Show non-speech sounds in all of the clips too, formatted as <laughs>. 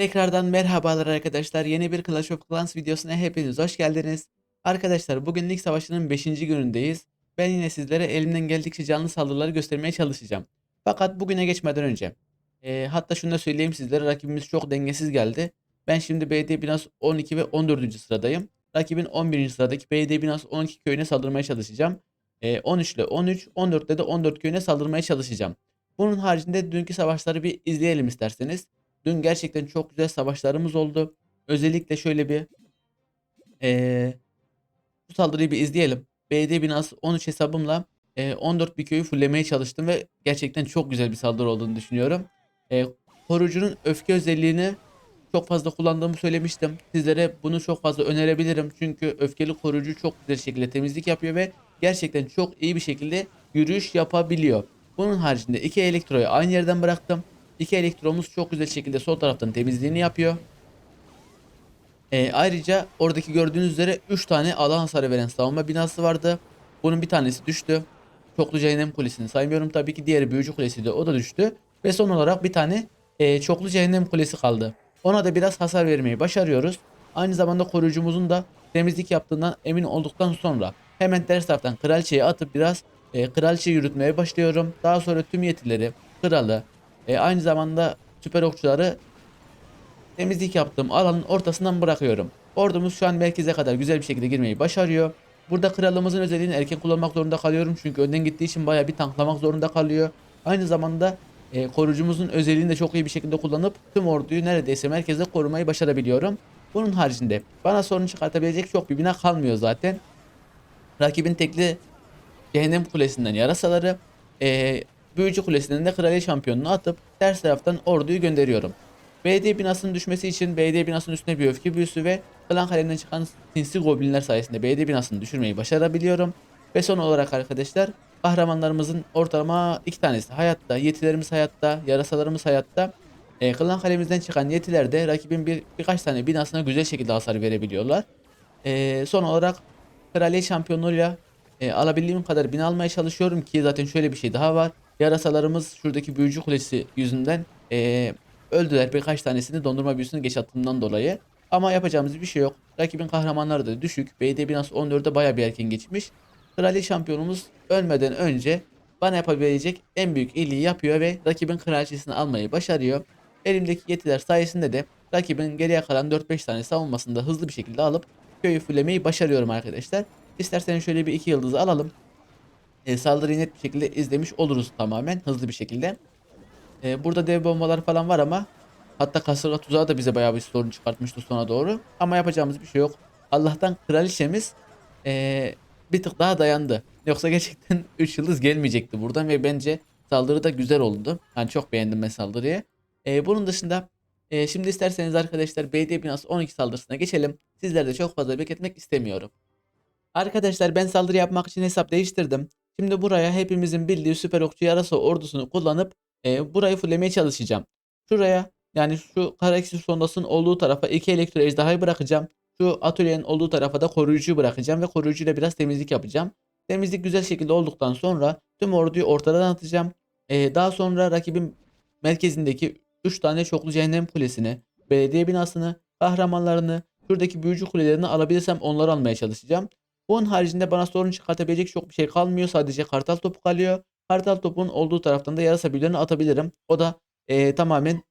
Tekrardan merhabalar arkadaşlar. Yeni bir Clash of Clans videosuna hepiniz hoş geldiniz. Arkadaşlar bugün lig savaşının 5. günündeyiz. Ben yine sizlere elimden geldikçe canlı saldırıları göstermeye çalışacağım. Fakat bugüne geçmeden önce e, hatta şunu da söyleyeyim sizlere rakibimiz çok dengesiz geldi. Ben şimdi BD Binaz 12 ve 14. sıradayım. Rakibin 11. sıradaki BD Binaz 12 köyüne saldırmaya çalışacağım. E, 13 ile 13, 14 ile de 14 köyüne saldırmaya çalışacağım. Bunun haricinde dünkü savaşları bir izleyelim isterseniz. Dün gerçekten çok güzel savaşlarımız oldu. Özellikle şöyle bir eee bu saldırıyı bir izleyelim. BD binası 13 hesabımla eee, 14 bir köyü fullemeye çalıştım ve gerçekten çok güzel bir saldırı olduğunu düşünüyorum. Eee koruyucunun öfke özelliğini çok fazla kullandığımı söylemiştim. Sizlere bunu çok fazla önerebilirim. Çünkü öfkeli koruyucu çok güzel şekilde temizlik yapıyor ve gerçekten çok iyi bir şekilde yürüyüş yapabiliyor. Bunun haricinde iki elektroyu aynı yerden bıraktım. İki elektromuz çok güzel şekilde sol taraftan temizliğini yapıyor. Ee, ayrıca oradaki gördüğünüz üzere 3 tane alan hasarı veren savunma binası vardı. Bunun bir tanesi düştü. Çoklu Cehennem Kulesi'ni saymıyorum tabii ki diğeri Büyücü Kulesi'ydi o da düştü. Ve son olarak bir tane e, Çoklu Cehennem Kulesi kaldı. Ona da biraz hasar vermeyi başarıyoruz. Aynı zamanda koruyucumuzun da temizlik yaptığından emin olduktan sonra hemen ters taraftan kraliçeyi atıp biraz e, kraliçe yürütmeye başlıyorum. Daha sonra tüm yetileri, kralı, e, aynı zamanda süper okçuları temizlik yaptığım alanın ortasından bırakıyorum. Ordumuz şu an merkeze kadar güzel bir şekilde girmeyi başarıyor. Burada kralımızın özelliğini erken kullanmak zorunda kalıyorum. Çünkü önden gittiği için baya bir tanklamak zorunda kalıyor. Aynı zamanda e, koruyucumuzun özelliğini de çok iyi bir şekilde kullanıp tüm orduyu neredeyse merkezde korumayı başarabiliyorum. Bunun haricinde bana sorun çıkartabilecek çok bir bina kalmıyor zaten. Rakibin tekli Cehennem Kulesi'nden yarasaları, eee Büyücü Kulesi'nden de Kraliye Şampiyonu'nu atıp ters taraftan orduyu gönderiyorum. BD binasının düşmesi için BD binasının üstüne bir öfke büyüsü ve Klan Kalesi'nden çıkan sinsi goblinler sayesinde BD binasını düşürmeyi başarabiliyorum. Ve son olarak arkadaşlar kahramanlarımızın ortalama iki tanesi hayatta, yetilerimiz hayatta, yarasalarımız hayatta. E, Klan Kalemizden çıkan yetiler de rakibin bir birkaç tane binasına güzel şekilde hasar verebiliyorlar. E, son olarak Kraliye Şampiyonluğuyla e, alabildiğim kadar bina almaya çalışıyorum ki zaten şöyle bir şey daha var. Yarasalarımız şuradaki büyücü kulesi yüzünden e, öldüler. Birkaç tanesini dondurma büyüsünü geç attığımdan dolayı. Ama yapacağımız bir şey yok. Rakibin kahramanları da düşük. BD binası 14'e baya bir erken geçmiş. Kraliye şampiyonumuz ölmeden önce bana yapabilecek en büyük iyiliği yapıyor ve rakibin kraliçesini almayı başarıyor. Elimdeki yetiler sayesinde de rakibin geriye kalan 4-5 tane savunmasını da hızlı bir şekilde alıp köyü fullemeyi başarıyorum arkadaşlar. İsterseniz şöyle bir iki yıldızı alalım. E, saldırıyı net bir şekilde izlemiş oluruz tamamen hızlı bir şekilde. E, burada dev bombalar falan var ama hatta kasırga tuzağı da bize bayağı bir sorun çıkartmıştı sona doğru. Ama yapacağımız bir şey yok. Allah'tan kraliçemiz e, bir tık daha dayandı. Yoksa gerçekten <laughs> 3 yıldız gelmeyecekti buradan ve bence saldırı da güzel oldu. Yani çok beğendim ben saldırıyı. E, bunun dışında e, şimdi isterseniz arkadaşlar BD binası 12 saldırısına geçelim. Sizler de çok fazla bekletmek istemiyorum. Arkadaşlar ben saldırı yapmak için hesap değiştirdim. Şimdi buraya hepimizin bildiği süper okçu yarasa ordusunu kullanıp e, burayı fullemeye çalışacağım. Şuraya yani şu Karaksi sondasının olduğu tarafa iki elektro ejderhayı bırakacağım. Şu atölyenin olduğu tarafa da koruyucuyu bırakacağım ve koruyucuyla biraz temizlik yapacağım. Temizlik güzel şekilde olduktan sonra tüm orduyu ortadan atacağım. E, daha sonra rakibin merkezindeki 3 tane çoklu cehennem kulesini, belediye binasını, kahramanlarını, şuradaki büyücü kulelerini alabilirsem onları almaya çalışacağım. Bunun haricinde bana sorun çıkartabilecek çok bir şey kalmıyor. Sadece kartal topu kalıyor. Kartal topun olduğu taraftan da yarasa büyülerini atabilirim. O da eee, tamamen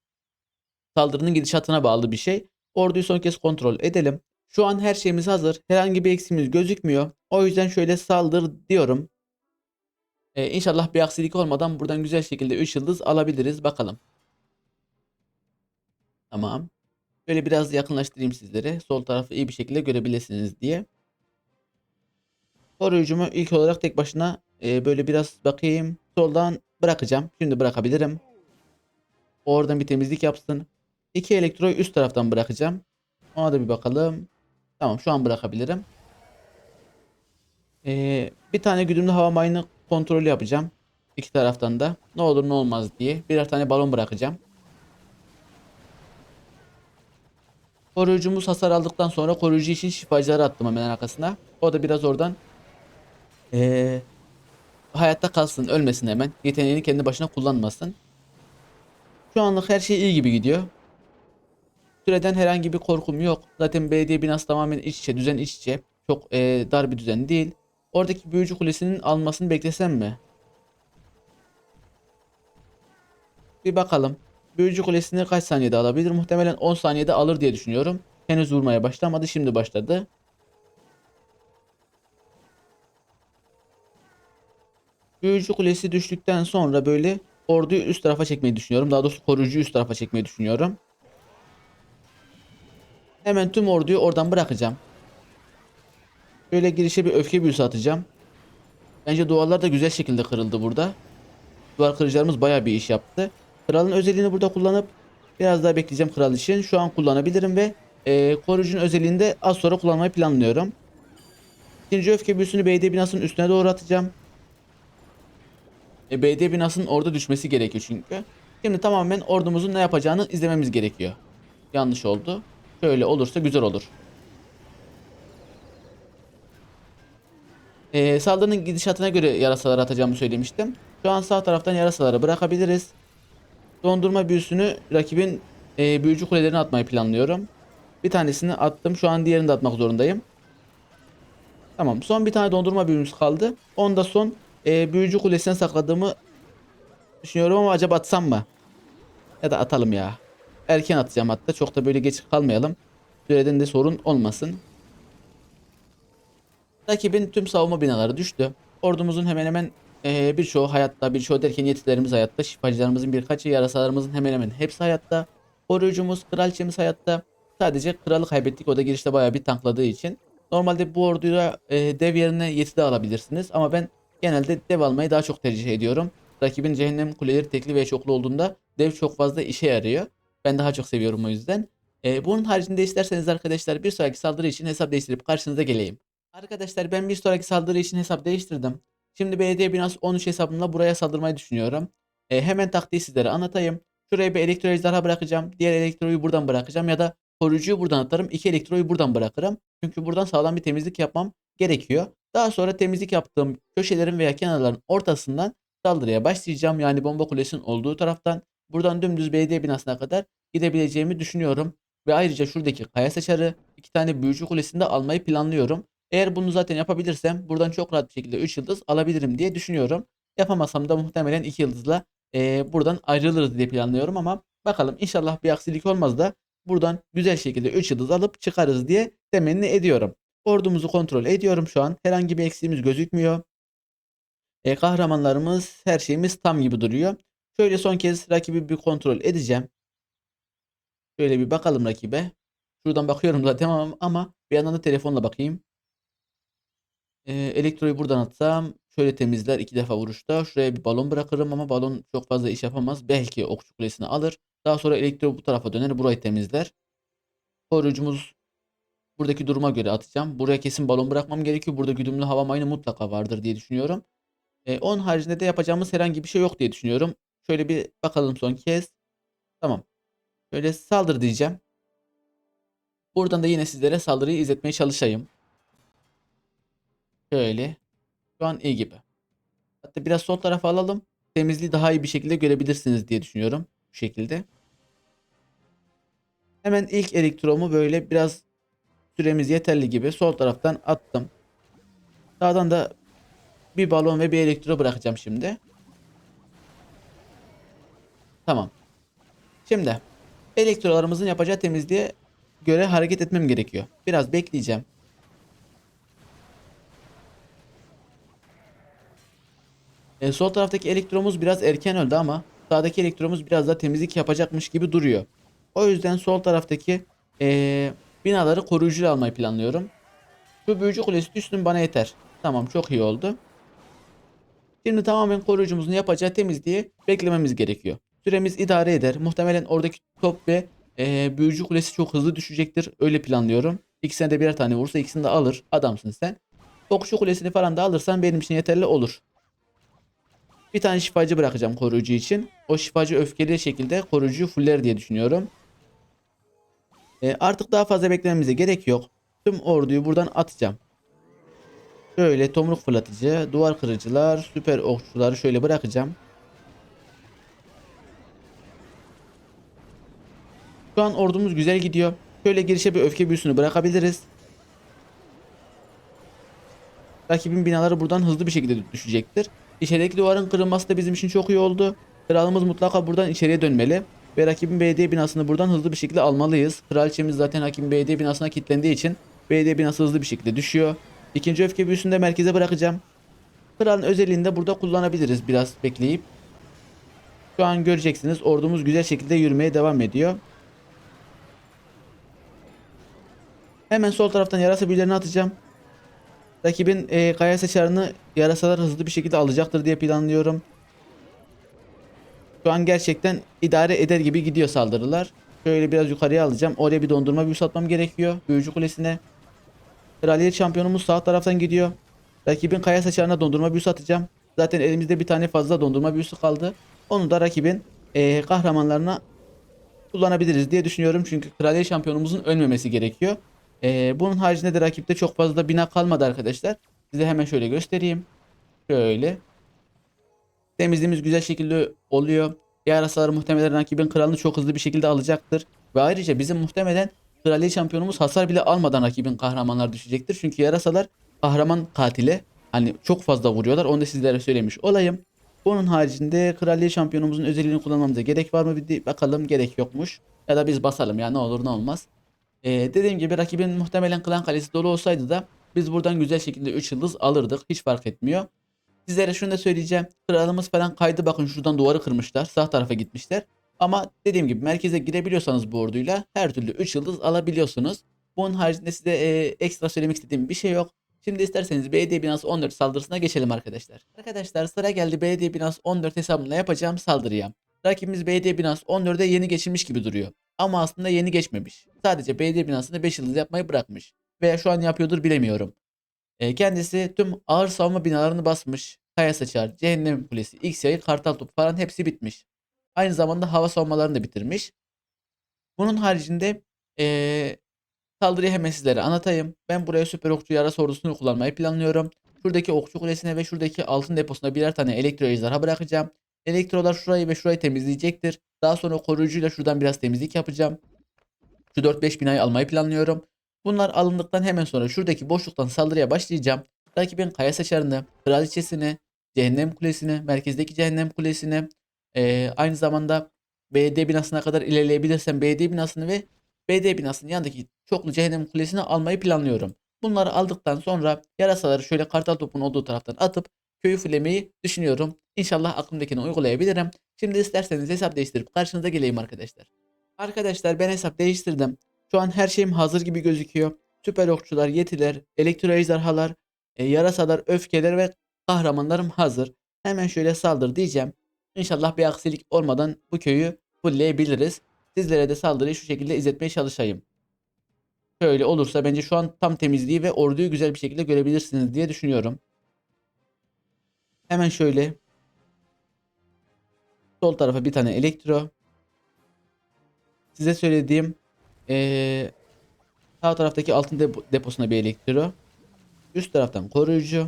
saldırının gidişatına bağlı bir şey. Orduyu son kez kontrol edelim. Şu an her şeyimiz hazır. Herhangi bir eksiğimiz gözükmüyor. O yüzden şöyle saldır diyorum. Eee inşallah bir aksilik olmadan buradan güzel şekilde 3 yıldız alabiliriz. Bakalım. Tamam. Böyle biraz yakınlaştırayım sizlere. Sol tarafı iyi bir şekilde görebilirsiniz diye. Koruyucumu ilk olarak tek başına e, böyle biraz bakayım. Soldan bırakacağım. Şimdi bırakabilirim. Oradan bir temizlik yapsın. İki elektroyu üst taraftan bırakacağım. Ona da bir bakalım. Tamam şu an bırakabilirim. E, bir tane güdümlü hava mayını kontrolü yapacağım. İki taraftan da. Ne olur ne olmaz diye. Birer tane balon bırakacağım. Koruyucumuz hasar aldıktan sonra koruyucu için şifacıları attım hemen arkasına. O da biraz oradan ee, hayatta kalsın, ölmesin hemen. Yeteneğini kendi başına kullanmasın. Şu anlık her şey iyi gibi gidiyor. Süreden herhangi bir korkum yok. Zaten belediye binası tamamen iç içe, düzen iç içe. Çok e, dar bir düzen değil. Oradaki büyücü kulesinin almasını beklesem mi? Bir bakalım. Büyücü kulesini kaç saniyede alabilir? Muhtemelen 10 saniyede alır diye düşünüyorum. Henüz vurmaya başlamadı. Şimdi başladı. Büyücü kulesi düştükten sonra böyle orduyu üst tarafa çekmeyi düşünüyorum. Daha doğrusu koruyucuyu üst tarafa çekmeyi düşünüyorum. Hemen tüm orduyu oradan bırakacağım. Böyle girişe bir öfke büyüsü atacağım. Bence duvarlar da güzel şekilde kırıldı burada. Duvar kırıcılarımız bayağı bir iş yaptı. Kralın özelliğini burada kullanıp biraz daha bekleyeceğim kral için. Şu an kullanabilirim ve e, koruyucunun özelliğini de az sonra kullanmayı planlıyorum. İkinci öfke büyüsünü belediye binasının üstüne doğru atacağım. E, belediye binasının orada düşmesi gerekiyor çünkü. Şimdi tamamen ordumuzun ne yapacağını izlememiz gerekiyor. Yanlış oldu. Şöyle olursa güzel olur. E, saldırının gidişatına göre yarasalar atacağımı söylemiştim. Şu an sağ taraftan yarasaları bırakabiliriz. Dondurma büyüsünü rakibin e, büyücü kulelerine atmayı planlıyorum. Bir tanesini attım. Şu an diğerini de atmak zorundayım. Tamam. Son bir tane dondurma büyümüz kaldı. Onu da son e, büyücü kulesine sakladığımı düşünüyorum ama acaba atsam mı? Ya da atalım ya. Erken atacağım hatta. Çok da böyle geç kalmayalım. Süreden de sorun olmasın. Rakibin tüm savunma binaları düştü. Ordumuzun hemen hemen eee, birçoğu hayatta, birçoğu derken yetilerimiz hayatta, şifacılarımızın birkaçı, yarasalarımızın hemen hemen hepsi hayatta. Koruyucumuz, kraliçemiz hayatta. Sadece kralı kaybettik. O da girişte bayağı bir tankladığı için. Normalde bu orduya eee, dev yerine yeti de alabilirsiniz. Ama ben genelde dev almayı daha çok tercih ediyorum. Rakibin cehennem kuleleri tekli ve çoklu olduğunda dev çok fazla işe yarıyor. Ben daha çok seviyorum o yüzden. Eee, bunun haricinde isterseniz arkadaşlar bir sonraki saldırı için hesap değiştirip karşınıza geleyim. Arkadaşlar ben bir sonraki saldırı için hesap değiştirdim. Şimdi belediye binası 13 hesabımla buraya saldırmayı düşünüyorum. E, hemen taktiği sizlere anlatayım. Şuraya bir elektro ejderha bırakacağım. Diğer elektroyu buradan bırakacağım ya da koruyucuyu buradan atarım. İki elektroyu buradan bırakırım. Çünkü buradan sağlam bir temizlik yapmam gerekiyor. Daha sonra temizlik yaptığım köşelerin veya kenarların ortasından saldırıya başlayacağım. Yani bomba kulesinin olduğu taraftan. Buradan dümdüz belediye binasına kadar gidebileceğimi düşünüyorum. Ve ayrıca şuradaki kaya saçarı iki tane büyücü kulesini de almayı planlıyorum. Eğer bunu zaten yapabilirsem buradan çok rahat bir şekilde 3 yıldız alabilirim diye düşünüyorum. Yapamasam da muhtemelen 2 yıldızla eee, buradan ayrılırız diye planlıyorum ama bakalım inşallah bir aksilik olmaz da buradan güzel şekilde 3 yıldız alıp çıkarız diye temenni ediyorum. Ordumuzu kontrol ediyorum şu an. Herhangi bir eksiğimiz gözükmüyor. E, kahramanlarımız her şeyimiz tam gibi duruyor. Şöyle son kez rakibi bir kontrol edeceğim. Şöyle bir bakalım rakibe. Şuradan bakıyorum zaten ama, ama bir yandan da telefonla bakayım. Ee, elektroyu buradan atsam şöyle temizler iki defa vuruşta. Şuraya bir balon bırakırım ama balon çok fazla iş yapamaz. Belki okçu kulesini alır. Daha sonra elektro bu tarafa döner burayı temizler. Koruyucumuz buradaki duruma göre atacağım. Buraya kesin balon bırakmam gerekiyor. Burada güdümlü hava mayını mutlaka vardır diye düşünüyorum. Ee, onun haricinde de yapacağımız herhangi bir şey yok diye düşünüyorum. Şöyle bir bakalım son kez. Tamam. Şöyle saldır diyeceğim. Buradan da yine sizlere saldırıyı izletmeye çalışayım. Şöyle. Şu an iyi gibi. Hatta biraz sol tarafa alalım. Temizliği daha iyi bir şekilde görebilirsiniz diye düşünüyorum. Bu şekilde. Hemen ilk elektromu böyle biraz süremiz yeterli gibi sol taraftan attım. Sağdan da bir balon ve bir elektro bırakacağım şimdi. Tamam. Şimdi elektrolarımızın yapacağı temizliğe göre hareket etmem gerekiyor. Biraz bekleyeceğim. E, sol taraftaki elektromuz biraz erken öldü ama sağdaki elektromuz biraz daha temizlik yapacakmış gibi duruyor. O yüzden sol taraftaki e, binaları koruyucuyla almayı planlıyorum. Şu büyücü kulesi düşsün bana yeter. Tamam çok iyi oldu. Şimdi tamamen koruyucumuzun yapacağı temizliği beklememiz gerekiyor. Süremiz idare eder. Muhtemelen oradaki top ve e, büyücü kulesi çok hızlı düşecektir. Öyle planlıyorum. İkisine de birer tane vursa ikisini de alır. Adamsın sen. Okçu kulesini falan da alırsan benim için yeterli olur. Bir tane şifacı bırakacağım koruyucu için. O şifacı öfkeli şekilde koruyucuyu fuller diye düşünüyorum. E, artık daha fazla beklememize gerek yok. Tüm orduyu buradan atacağım. Şöyle tomruk fırlatıcı, duvar kırıcılar, süper okçuları şöyle bırakacağım. Şu an ordumuz güzel gidiyor. Şöyle girişe bir öfke büyüsünü bırakabiliriz. Rakibin binaları buradan hızlı bir şekilde düşecektir. İçerideki duvarın kırılması da bizim için çok iyi oldu. Kralımız mutlaka buradan içeriye dönmeli. Ve rakibin belediye binasını buradan hızlı bir şekilde almalıyız. Kraliçemiz zaten rakibin belediye binasına kilitlendiği için belediye binası hızlı bir şekilde düşüyor. İkinci öfke büyüsünü de merkeze bırakacağım. Kralın özelliğini de burada kullanabiliriz biraz bekleyip. Şu an göreceksiniz ordumuz güzel şekilde yürümeye devam ediyor. Hemen sol taraftan yarasa büyülerini atacağım. Rakibin e, kaya seçarını yarasalar hızlı bir şekilde alacaktır diye planlıyorum. Şu an gerçekten idare eder gibi gidiyor saldırılar. Şöyle biraz yukarıya alacağım. Oraya bir dondurma büyüsü atmam gerekiyor. Büyücü kulesine. Kraliyet şampiyonumuz sağ taraftan gidiyor. Rakibin kaya saçarına dondurma büyüsü atacağım. Zaten elimizde bir tane fazla dondurma büyüsü kaldı. Onu da rakibin eee, kahramanlarına kullanabiliriz diye düşünüyorum. Çünkü kraliyet şampiyonumuzun ölmemesi gerekiyor. Eee, bunun haricinde de rakipte çok fazla bina kalmadı arkadaşlar. Size hemen şöyle göstereyim. Şöyle. Temizliğimiz güzel şekilde oluyor. Yarasalar muhtemelen rakibin kralını çok hızlı bir şekilde alacaktır. Ve ayrıca bizim muhtemelen kraliyet şampiyonumuz hasar bile almadan rakibin kahramanlar düşecektir. Çünkü yarasalar kahraman katile hani çok fazla vuruyorlar. Onu da sizlere söylemiş olayım. Bunun haricinde kraliyet şampiyonumuzun özelliğini kullanmamıza gerek var mı bir bakalım gerek yokmuş. Ya da biz basalım ya ne olur ne olmaz. Ee, dediğim gibi rakibin muhtemelen klan kalesi dolu olsaydı da biz buradan güzel şekilde 3 yıldız alırdık. Hiç fark etmiyor. Sizlere şunu da söyleyeceğim. Kralımız falan kaydı bakın şuradan duvarı kırmışlar. Sağ tarafa gitmişler. Ama dediğim gibi merkeze girebiliyorsanız bu orduyla her türlü 3 yıldız alabiliyorsunuz. Bunun haricinde size e, ekstra söylemek istediğim bir şey yok. Şimdi isterseniz belediye binası 14 saldırısına geçelim arkadaşlar. Arkadaşlar sıra geldi belediye binası 14 hesabımla yapacağım saldırıya. Rakibimiz belediye binası 14'e yeni geçilmiş gibi duruyor. Ama aslında yeni geçmemiş. Sadece belediye binasını 5 yıldız yapmayı bırakmış. Veya şu an yapıyordur bilemiyorum. E, kendisi tüm ağır savunma binalarını basmış. Kaya Saçar, Cehennem Kulesi, X yayı, Kartal Topu falan hepsi bitmiş. Aynı zamanda hava savunmalarını da bitirmiş. Bunun haricinde e, saldırıyı hemen sizlere anlatayım. Ben buraya süper okçu yarasa ordusunu kullanmayı planlıyorum. Şuradaki okçu kulesine ve şuradaki altın deposuna birer tane elektro ejderha bırakacağım. Elektrolar şurayı ve şurayı temizleyecektir. Daha sonra koruyucuyla şuradan biraz temizlik yapacağım. Şu 4-5 binayı almayı planlıyorum. Bunlar alındıktan hemen sonra şuradaki boşluktan saldırıya başlayacağım. Rakibin kaya saçarını, kraliçesini, cehennem kulesini, merkezdeki cehennem kulesini, eee, aynı zamanda BD binasına kadar ilerleyebilirsem BD binasını ve BD binasının yanındaki çoklu cehennem kulesini almayı planlıyorum. Bunları aldıktan sonra yarasaları şöyle kartal topun olduğu taraftan atıp köyü fullemeyi düşünüyorum. İnşallah aklımdakini uygulayabilirim. Şimdi isterseniz hesap değiştirip karşınıza geleyim arkadaşlar. Arkadaşlar ben hesap değiştirdim. Şu an her şeyim hazır gibi gözüküyor. Süper okçular, yetiler, elektro ejderhalar, e, yarasalar, öfkeler ve kahramanlarım hazır. Hemen şöyle saldır diyeceğim. İnşallah bir aksilik olmadan bu köyü fullleyebiliriz. Sizlere de saldırıyı şu şekilde izletmeye çalışayım. Şöyle olursa bence şu an tam temizliği ve orduyu güzel bir şekilde görebilirsiniz diye düşünüyorum. Hemen şöyle sol tarafa bir tane elektro. Size söylediğim eee, sağ taraftaki altın depo- deposuna bir elektro. Üst taraftan koruyucu.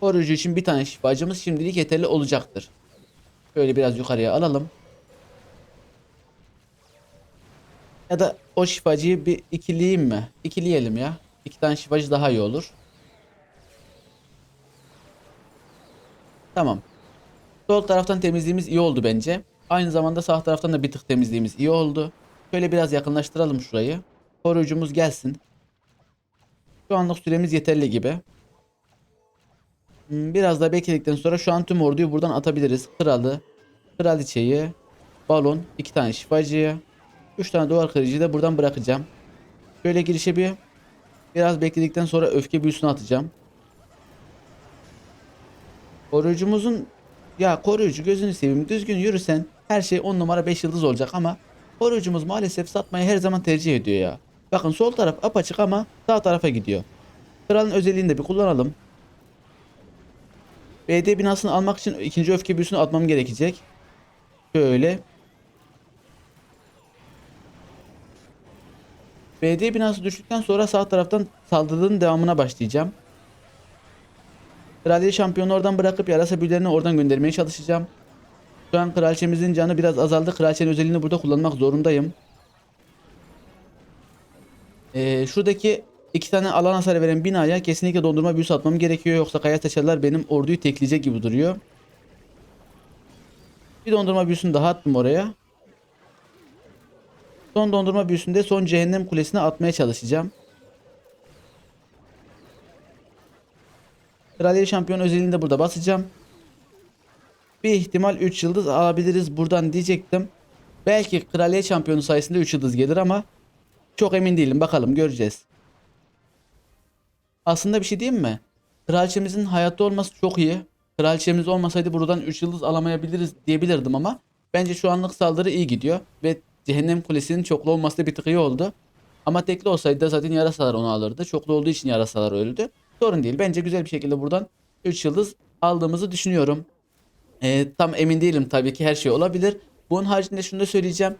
Koruyucu için bir tane şifacımız şimdilik yeterli olacaktır. Şöyle biraz yukarıya alalım. Ya da o şifacıyı bir ikileyeyim mi? İkileyelim ya. İki tane şifacı daha iyi olur. Tamam. Sol taraftan temizliğimiz iyi oldu bence. Aynı zamanda sağ taraftan da bir tık temizliğimiz iyi oldu. Şöyle biraz yakınlaştıralım şurayı. Koruyucumuz gelsin. Şu anlık süremiz yeterli gibi. Hmm, Biraz daha bekledikten sonra şu an tüm orduyu buradan atabiliriz. Kralı, kraliçeyi, balon, iki tane şifacıyı, üç tane duvar kırıcıyı da buradan bırakacağım. Şöyle girişe bir biraz bekledikten sonra öfke büyüsünü atacağım. Koruyucumuzun ya koruyucu gözünü seveyim düzgün yürüsen her şey 10 numara 5 yıldız olacak ama koruyucumuz maalesef satmayı her zaman tercih ediyor ya. Bakın sol taraf apaçık ama sağ tarafa gidiyor. Kralın özelliğini de bir kullanalım. BD binasını almak için ikinci öfke büyüsünü atmam gerekecek. Şöyle. BD binası düştükten sonra sağ taraftan saldırının devamına başlayacağım. Kraliyet şampiyonu oradan bırakıp yarasa büyülerini oradan göndermeye çalışacağım. Şu an kraliçemizin canı biraz azaldı. Kraliçenin özelliğini burada kullanmak zorundayım. Ee, şuradaki iki tane alan hasarı veren binaya kesinlikle dondurma büyüsü atmam gerekiyor. Yoksa kaya taşarlar benim orduyu tekleyecek gibi duruyor. Bir dondurma büyüsünü daha attım oraya. Son dondurma büyüsünde son cehennem kulesine atmaya çalışacağım. Kraliyet şampiyon özelliğini de burada basacağım. Bir ihtimal 3 yıldız alabiliriz buradan diyecektim. Belki kraliyet şampiyonu sayesinde 3 yıldız gelir ama çok emin değilim. Bakalım göreceğiz. Aslında bir şey diyeyim mi? Kraliçemizin hayatta olması çok iyi. Kraliçemiz olmasaydı buradan 3 yıldız alamayabiliriz diyebilirdim ama bence şu anlık saldırı iyi gidiyor ve Cehennem Kulesi'nin çoklu olması da bir tık iyi oldu. Ama tekli olsaydı da zaten yarasalar onu alırdı. Çoklu olduğu için yarasalar öldü. Sorun değil. Bence güzel bir şekilde buradan 3 yıldız aldığımızı düşünüyorum. Ee, tam emin değilim tabii ki her şey olabilir. Bunun haricinde şunu da söyleyeceğim.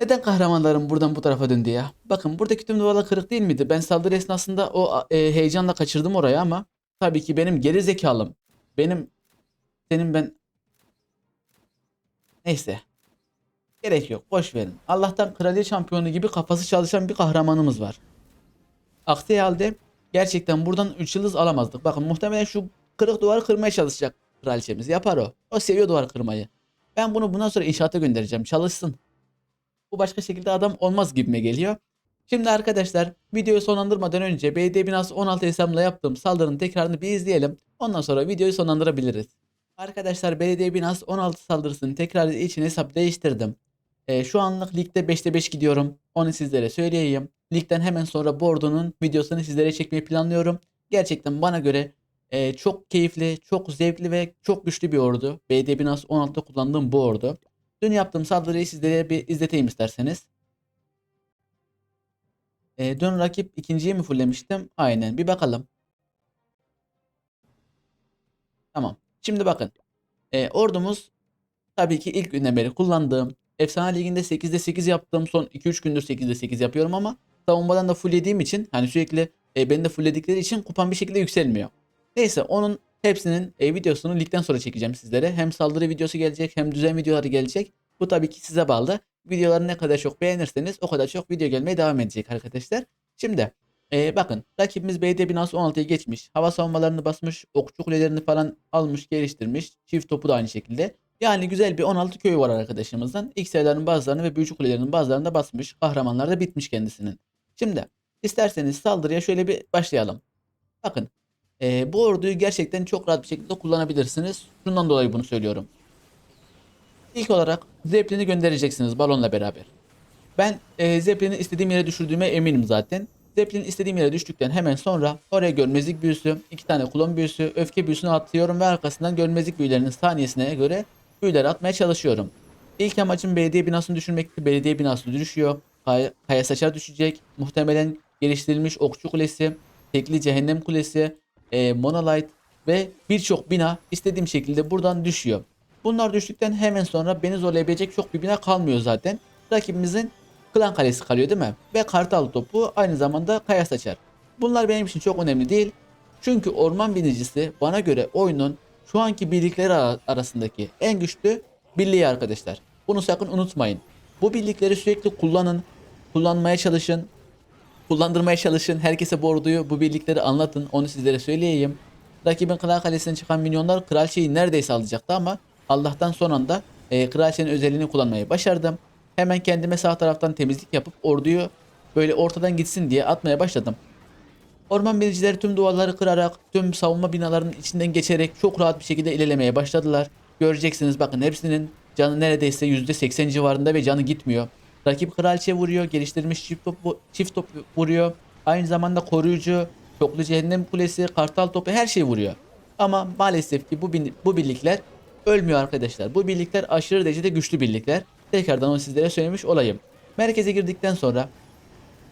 Neden kahramanlarım buradan bu tarafa döndü ya? Bakın buradaki tüm duvarlar kırık değil miydi? Ben saldırı esnasında o e, heyecanla kaçırdım orayı ama tabii ki benim geri zekalım. Benim senin ben neyse. Gerek yok. Boş verin. Allah'tan kraliyet şampiyonu gibi kafası çalışan bir kahramanımız var. Aksi halde gerçekten buradan 3 yıldız alamazdık. Bakın muhtemelen şu kırık duvarı kırmaya çalışacak kraliçemiz. Yapar o. O seviyor duvar kırmayı. Ben bunu bundan sonra inşaata göndereceğim. Çalışsın. Bu başka şekilde adam olmaz gibime geliyor. Şimdi arkadaşlar videoyu sonlandırmadan önce BD binası 16 hesabımla yaptığım saldırının tekrarını bir izleyelim. Ondan sonra videoyu sonlandırabiliriz. Arkadaşlar BD binası 16 saldırısının tekrarı için hesap değiştirdim. Ee, şu anlık ligde 5'te 5 gidiyorum. Onu sizlere söyleyeyim. Ligden hemen sonra Bordo'nun videosunu sizlere çekmeyi planlıyorum. Gerçekten bana göre e, çok keyifli, çok zevkli ve çok güçlü bir ordu. BD binası 16'da kullandığım bu ordu. Dün yaptığım saldırıyı sizlere bir izleteyim isterseniz. E, dün rakip ikinciyi mi fulllemiştim? Aynen. Bir bakalım. Tamam. Şimdi bakın. E, ordumuz tabii ki ilk günden beri kullandığım Efsane Ligi'nde 8'de 8 yaptım. Son 2-3 gündür 8'de 8 yapıyorum ama savunmadan da full yediğim için hani sürekli e, beni de fullledikleri için kupam bir şekilde yükselmiyor. Neyse onun hepsinin e, videosunu ligden sonra çekeceğim sizlere. Hem saldırı videosu gelecek hem düzen videoları gelecek. Bu tabii ki size bağlı. Videoları ne kadar çok beğenirseniz o kadar çok video gelmeye devam edecek arkadaşlar. Şimdi e, bakın rakibimiz BD binası 16'yı geçmiş. Hava savunmalarını basmış. Okçu kulelerini falan almış geliştirmiş. Çift topu da aynı şekilde. Yani güzel bir 16 köyü var arkadaşımızdan. İlk sayıların bazılarını ve büyücü kulelerinin bazılarını da basmış. Kahramanlar da bitmiş kendisinin. Şimdi isterseniz saldırıya şöyle bir başlayalım. Bakın e, bu orduyu gerçekten çok rahat bir şekilde kullanabilirsiniz. Şundan dolayı bunu söylüyorum. İlk olarak Zeppelin'i göndereceksiniz balonla beraber. Ben e, Zeppelin'i istediğim yere düşürdüğüme eminim zaten. Zeppelin istediğim yere düştükten hemen sonra oraya görmezlik büyüsü, iki tane kulon büyüsü, öfke büyüsünü atıyorum ve arkasından görmezlik büyülerinin saniyesine göre büyüler atmaya çalışıyorum. İlk amacım belediye binasını düşürmekti. Belediye binası düşüyor. Kay kaya saçar düşecek. Muhtemelen geliştirilmiş okçu kulesi, tekli cehennem kulesi, e, monolite ve birçok bina istediğim şekilde buradan düşüyor. Bunlar düştükten hemen sonra beni zorlayabilecek çok bir bina kalmıyor zaten. Rakibimizin klan kalesi kalıyor değil mi? Ve kartal topu aynı zamanda kaya saçar. Bunlar benim için çok önemli değil. Çünkü orman binicisi bana göre oyunun şu anki birlikleri ara- arasındaki en güçlü birliği arkadaşlar. Bunu sakın unutmayın. Bu birlikleri sürekli kullanın. Kullanmaya çalışın. Kullandırmaya çalışın. Herkese bu orduyu, bu birlikleri anlatın. Onu sizlere söyleyeyim. Rakibin kral kalesinden çıkan minyonlar kraliçeyi neredeyse alacaktı ama Allah'tan son anda e, kraliçenin özelliğini kullanmayı başardım. Hemen kendime sağ taraftan temizlik yapıp orduyu böyle ortadan gitsin diye atmaya başladım. Orman binicileri tüm duvarları kırarak, tüm savunma binalarının içinden geçerek çok rahat bir şekilde ilerlemeye başladılar. Göreceksiniz bakın hepsinin canı neredeyse %80 civarında ve canı gitmiyor. Rakip kraliçe vuruyor, geliştirilmiş çift top, çift top vuruyor. Aynı zamanda koruyucu, çoklu cehennem kulesi, kartal topu her şey vuruyor. Ama maalesef ki bu, bu birlikler ölmüyor arkadaşlar. Bu birlikler aşırı derecede güçlü birlikler. Tekrardan onu sizlere söylemiş olayım. Merkeze girdikten sonra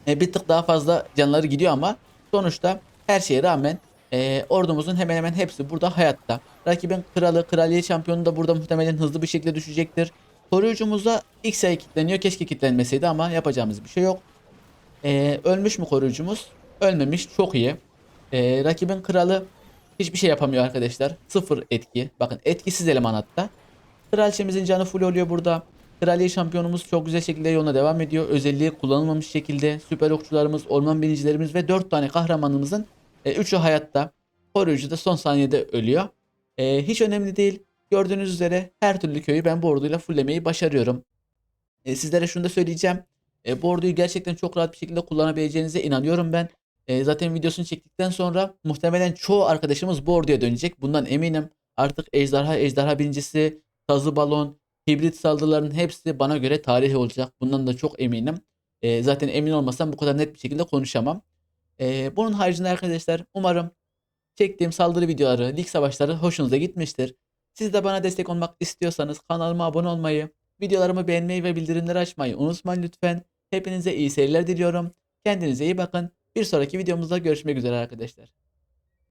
e, bir tık daha fazla canları gidiyor ama sonuçta her şeye rağmen e, ordumuzun hemen hemen hepsi burada hayatta. Rakibin kralı, kraliyet şampiyonu da burada muhtemelen hızlı bir şekilde düşecektir. Koruyucumuza ilk sayı kilitleniyor. Keşke kilitlenmeseydi ama yapacağımız bir şey yok. E, ölmüş mü koruyucumuz? Ölmemiş. Çok iyi. E, rakibin kralı hiçbir şey yapamıyor arkadaşlar. Sıfır etki. Bakın etkisiz eleman hatta. Kraliçemizin canı full oluyor burada. Kraliye şampiyonumuz çok güzel şekilde yoluna devam ediyor. Özelliği kullanılmamış şekilde süper okçularımız, orman binicilerimiz ve 4 tane kahramanımızın 3'ü hayatta. Koruyucu da son saniyede ölüyor. E, hiç önemli değil. Gördüğünüz üzere her türlü köyü ben bu orduyla fulllemeyi başarıyorum. E, sizlere şunu da söyleyeceğim. E, bu orduyu gerçekten çok rahat bir şekilde kullanabileceğinize inanıyorum ben. E, zaten videosunu çektikten sonra muhtemelen çoğu arkadaşımız bu orduya dönecek. Bundan eminim. Artık ejderha, ejderha birincisi, tazı balon, hibrit saldırıların hepsi bana göre tarih olacak. Bundan da çok eminim. E, zaten emin olmasam bu kadar net bir şekilde konuşamam. E, bunun haricinde arkadaşlar umarım çektiğim saldırı videoları, lig savaşları hoşunuza gitmiştir. Siz de bana destek olmak istiyorsanız kanalıma abone olmayı, videolarımı beğenmeyi ve bildirimleri açmayı unutmayın lütfen. Hepinize iyi seyirler diliyorum. Kendinize iyi bakın. Bir sonraki videomuzda görüşmek üzere arkadaşlar.